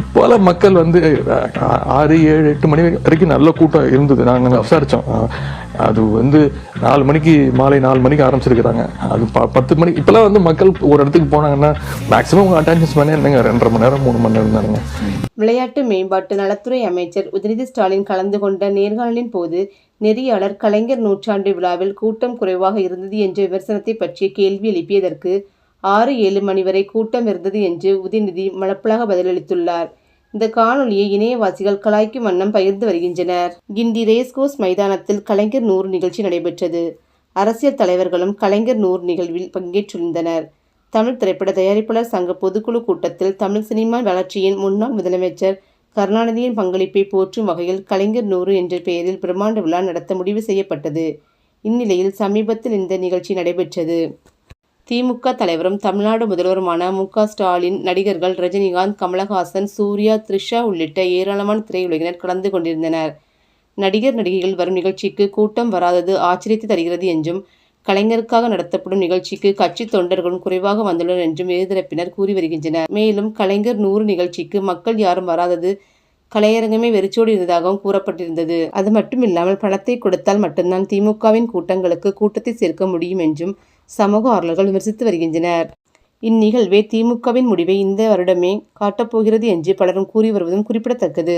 இப்போல மக்கள் வந்து ஆறு ஏழு எட்டு மணி வரைக்கும் நல்ல கூட்டம் இருந்தது. நாங்கள் விசாரித்தோம் அது வந்து நாலு மணிக்கு மாலை நாலு மணிக்கு ஆரம்பிச்சிருக்கிறாங்க. அது ப பத்து மணி இப்போலாம் வந்து மக்கள் ஒரு இடத்துக்கு போனாங்கன்னா மேக்ஸிமம் அட்டென்ஷன்ஸ் பண்ணி என்னங்க? ரெண்டரை மணி நேரம் மூணு மணி நேரம் தானுங்க. விளையாட்டு மேம்பாட்டு நலத்துறை அமைச்சர் உதயநிதி ஸ்டாலின் கலந்து கொண்ட நேர்காணலின் போது நெறியாளர் கலைஞர் நூற்றாண்டு விழாவில் கூட்டம் குறைவாக இருந்தது என்ற விமர்சனத்தை பற்றிய கேள்வி எழுப்பியதற்கு ஆறு ஏழு மணி வரை கூட்டம் இருந்தது என்று உதயநிதி மலப்பலாக பதிலளித்துள்ளார். இந்த காணொலியை இணையவாசிகள் கலாய்க்கும் வண்ணம் பகிர்ந்து வருகின்றனர். கிண்டி ரேஸ்கோர்ஸ் மைதானத்தில் கலைஞர் நூறு நிகழ்ச்சி நடைபெற்றது. அரசியல் தலைவர்களும் கலைஞர் நூறு நிகழ்வில் பங்கேற்றிருந்தனர். தமிழ் திரைப்பட தயாரிப்பாளர் சங்க பொதுக்குழு கூட்டத்தில் தமிழ் சினிமா வளர்ச்சியின் முன்னாள் முதலமைச்சர் கருணாநிதியின் பங்களிப்பை போற்றும் வகையில் கலைஞர் நூறு என்ற பெயரில் பிரம்மாண்ட விழா நடத்த முடிவு செய்யப்பட்டது. இந்நிலையில் சமீபத்தில் இந்த நிகழ்ச்சி நடைபெற்றது. திமுக தலைவரும் தமிழ்நாடு முதல்வருமான மு ஸ்டாலின் நடிகர்கள் ரஜினிகாந்த் கமலஹாசன் சூர்யா த்ரிஷா உள்ளிட்ட ஏராளமான திரையுலகினர் கலந்து கொண்டிருந்தனர். நடிகர் நடிகைகள் வரும் நிகழ்ச்சிக்கு கூட்டம் வராதது ஆச்சரியத்தை தருகிறது என்றும் கலைஞருக்காக நடத்தப்படும் நிகழ்ச்சிக்கு கட்சி தொண்டர்களும் குறைவாக வந்துள்ளனர் என்றும் எதிர்த்தரப்பினர் கூறி வருகின்றனர். மேலும் கலைஞர் நூறு நிகழ்ச்சிக்கு மக்கள் யாரும் வராதது கலையரங்கமே வெறிச்சோடி இருந்ததாகவும் கூறப்பட்டிருந்தது. அது மட்டுமில்லாமல் பணத்தை கொடுத்தால் மட்டும்தான் திமுகவின் கூட்டங்களுக்கு கூட்டத்தை சேர்க்க முடியும் என்றும் சமூக ஆர்வலர்கள் விமர்சித்து வருகின்றனர். இந்நிகழ்வே திமுகவின் முடிவை இந்த வருடமே காட்டப்போகிறது என்று பலரும் கூறி வருவதும் குறிப்பிடத்தக்கது.